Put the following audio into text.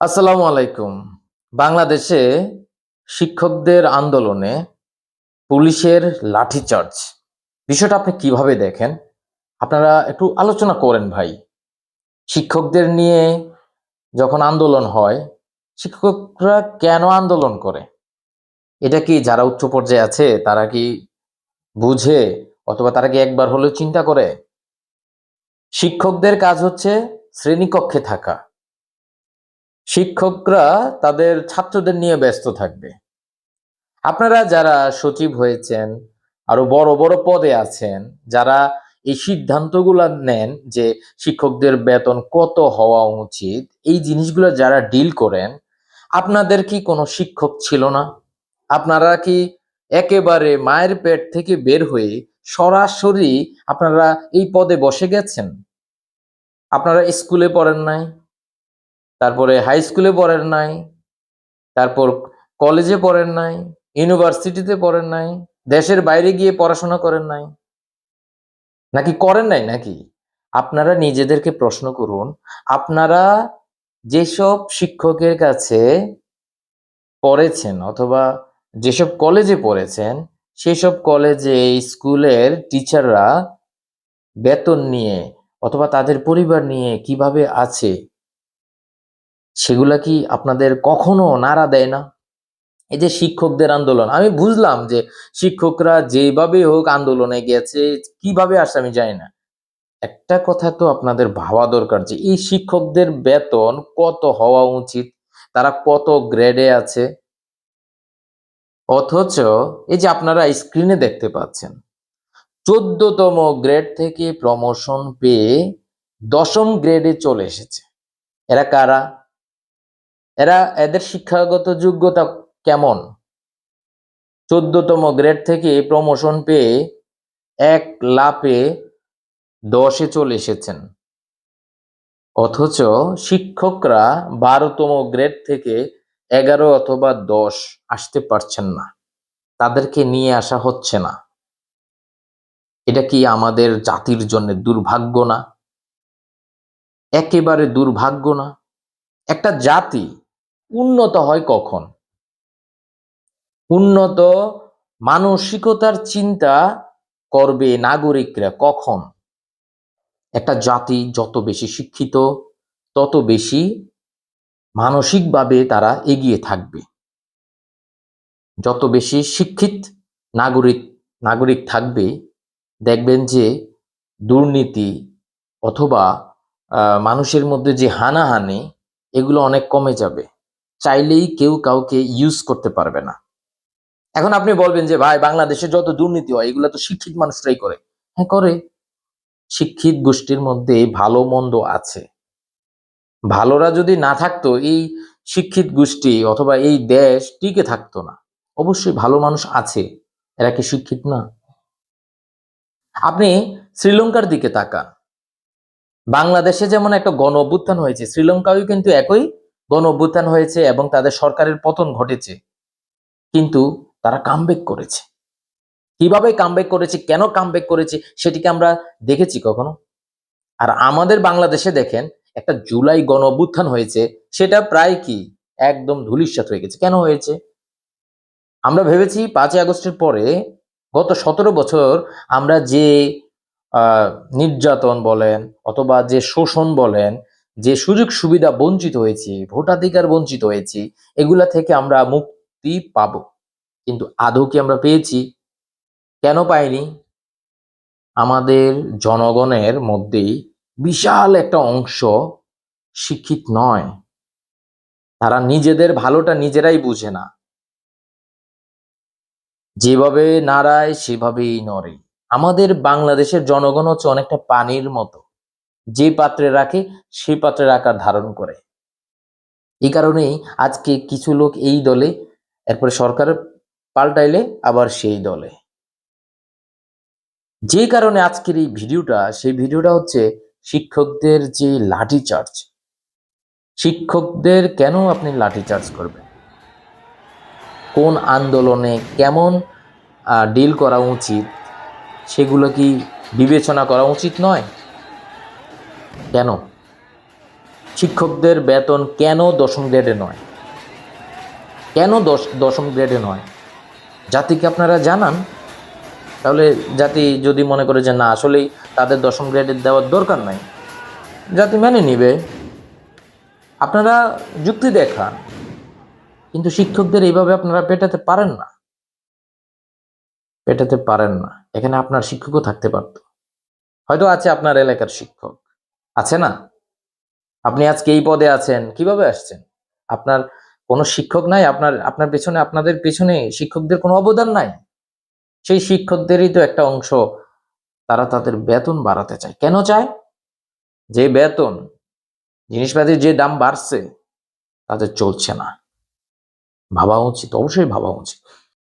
আসসালামু আলাইকুম। বাংলাদেশে শিক্ষকদের আন্দোলনে পুলিশের লাঠিচার্জ। বিষয়টা আপনি কীভাবে দেখেন? আপনারা একটু আলোচনা করেন ভাই। শিক্ষকদের নিয়ে যখন আন্দোলন হয়, শিক্ষকরা কেন আন্দোলন করে? এটা কি যারা উচ্চ পর্যায়ে আছে, তারা কি বুঝে অথবা তারা কি একবার হলেও চিন্তা করে? শিক্ষকদের কাজ হচ্ছে শ্রেণীকক্ষে থাকা। শিক্ষকরা তাদের ছাত্রদের নিয়ে ব্যস্ত থাকবে। আপনারা যারা সচিব হয়েছেন, আরও বড় বড় পদে আছেন, যারা এই সিদ্ধান্তগুলো নেন যে শিক্ষকদের বেতন কত হওয়া উচিত, এই জিনিসগুলো যারা ডিল করেন, আপনাদের কি কোনো শিক্ষক ছিল না? আপনারা কি একেবারে মায়ের পেট থেকে বের হয়ে সরাসরি আপনারা এই পদে বসে গেছেন? আপনারা স্কুলে পড়েন নাই? তারপরে হাই স্কুলে পড়েন নাই, তারপর কলেজে পড়েন নাই ইউনিভার্সিটিতে পড়েন নাই, দেশের বাইরে গিয়ে পড়াশোনা করেন নাই। নাকি করেন নাই নাকি? আপনারা নিজেদেরকে প্রশ্ন করুন, আপনারা যেসব শিক্ষকের কাছে পড়েছেন অথবা যেসব কলেজে পড়েছেন, সেসব কলেজে স্কুলের টিচাররা বেতন নিয়ে অথবা তাদের পরিবার নিয়ে কীভাবে আছে সেগুলা কি আপনাদের কখনো নাড়া দেয় না? এই যে শিক্ষকদের আন্দোলন, আমি বুঝলাম যে শিক্ষকরা যেভাবে হোক আন্দোলনে গেছে, কীভাবে আসে আমি জানি না। একটা কথা তো আপনাদের ভাবা দরকার যে এই শিক্ষকদের বেতন কত হওয়া উচিত? তারা কত গ্রেডে আছে? অথচ এই যে আপনারা স্ক্রিনে দেখতে পাচ্ছেন, চোদ্দতম গ্রেড থেকে প্রমোশন পেয়ে দশম গ্রেডে চলে এসেছে। এরা কারা? এরা এদের শিক্ষাগত যোগ্যতা কেমন? চোদ্দতম গ্রেড থেকে প্রমোশন পেয়ে এক লাপে দশে চলে এসেছেন। অথচ শিক্ষকরা বারোতম গ্রেড থেকে এগারো অথবা দশ আসতে পারছেন না। তাদেরকে নিয়ে আসা হচ্ছে না। এটা কি আমাদের জাতির জন্য দুর্ভাগ্য না? একেবারে দুর্ভাগ্য না। একটা জাতি উন্নত হয় কখন? উন্নত মানসিকতার চিন্তা করবে নাগরিকরা কখন? একটা জাতি যত বেশি শিক্ষিত, তত বেশি মানসিকভাবে তারা এগিয়ে থাকবে। যত বেশি শিক্ষিত নাগরিক নাগরিক থাকবে, দেখবেন যে দুর্নীতি অথবা মানুষের মধ্যে যে হানাহানি, এগুলো অনেক কমে যাবে। চাইলেই কেউ কাউকে ইউজ করতে পারবে না। এখন আপনি বলবেন যে, ভাই, বাংলাদেশে যত দুর্নীতি হয়, এগুলো তো শিক্ষিত মানুষরাই করে। হ্যাঁ করে। শিক্ষিত গোষ্ঠীর মধ্যে ভালো, মন্দ আছে। ভালোরা যদি না থাকতো, এই শিক্ষিত গোষ্ঠী অথবা এই দেশ টিকে থাকতো না। অবশ্যই ভালো মানুষ আছে। এরা কি শিক্ষিত না? আপনি শ্রীলঙ্কার দিকে তাকান। বাংলাদেশে যেমন একটা গণ অভ্যুত্থান হয়েছে, শ্রীলঙ্কাও কিন্তু একই গণ অভ্যুত্থান হয়েছে এবং তাদের সরকারের পতন ঘটেছে। কিন্তু তারা কামব্যাক করেছে। কীভাবে কামব্যাক করেছে, কেন কামব্যাক করেছে, সেটিকে আমরা দেখেছি কখনো? আর আমাদের বাংলাদেশে দেখেন, একটা জুলাই গণ অভ্যুত্থান হয়েছে, সেটা প্রায় কি? একদম ধুলিস্বাত হয়ে গেছে। কেন হয়েছে? আমরা ভেবেছি পাঁচই আগস্টের পরে গত সতেরো বছর আমরা যে নির্যাতন বলেন অথবা যে শোষণ বলেন যে সুযোগ সুবিধা বঞ্চিত হয়েছি, ভোটাধিকার বঞ্চিত হয়েছি, এগুলা থেকে আমরা মুক্তি পাব। কিন্তু আদৌ কি আমরা পেয়েছি? কেন পাইনি? আমাদের জনগণের মধ্যেই বিশাল একটা অংশ শিক্ষিত নয়। তারা নিজেদের ভালোটা নিজেরাই বুঝে না। যেভাবে নাড়ায়, সেভাবেই নড়ে। আমাদের বাংলাদেশের জনগণ হচ্ছে অনেকটা পানির মতো। যে পাত্রে রাখে সেই পাত্রের আকার ধারণ করে। এই কারণেই আজকে কিছু লোক এই দলে, এরপরে সরকার পাল্টাইলে আবার সেই দলে। যে কারণে আজকের এই ভিডিওটা, সেই ভিডিওটা হচ্ছে শিক্ষকদের যে লাঠি চার্জ। শিক্ষকদের কেন আপনি লাঠি চার্জ করবেন? কোন আন্দোলনে কেমন ডিল করা উচিত? সেগুলো কি বিবেচনা করা উচিত নয়? কেন? শিক্ষকদের বেতন কেন দশম গ্রেডে নয়? কেন দশ, দশম গ্রেডে নয়? জাতিকে আপনারা জানান? তাহলে জাতি যদি মনে করে যে না, আসলেই তাদের দশম গ্রেডে দেওয়ার দরকার নাই, জাতি মেনে নিবে। আপনারা যুক্তি দেখান, কিন্তু শিক্ষকদের এইভাবে আপনারা পেটাতে পারেন না। পেটাতে পারেন না। এখানে আপনার শিক্ষকও থাকতে পারত। হয়তো আছে আপনার এলাকার শিক্ষক। আছে না? আপনি আজকে এই পদে আছেন, কীভাবে আসছেন? আপনার কোনো শিক্ষক নাই, আপনার আপনার পেছনে, আপনাদের পেছনে শিক্ষকদের কোনো অবদান নাই। সেই শিক্ষকদেরই তো একটা অংশ তারা তাদের বেতন বাড়াতে চায়। কেন চায়? যে বেতন, জিনিসপাতির যে দাম বাড়ছে, তাদের চলছে না। ভাবা উচিত, অবশ্যই ভাবা উচিত।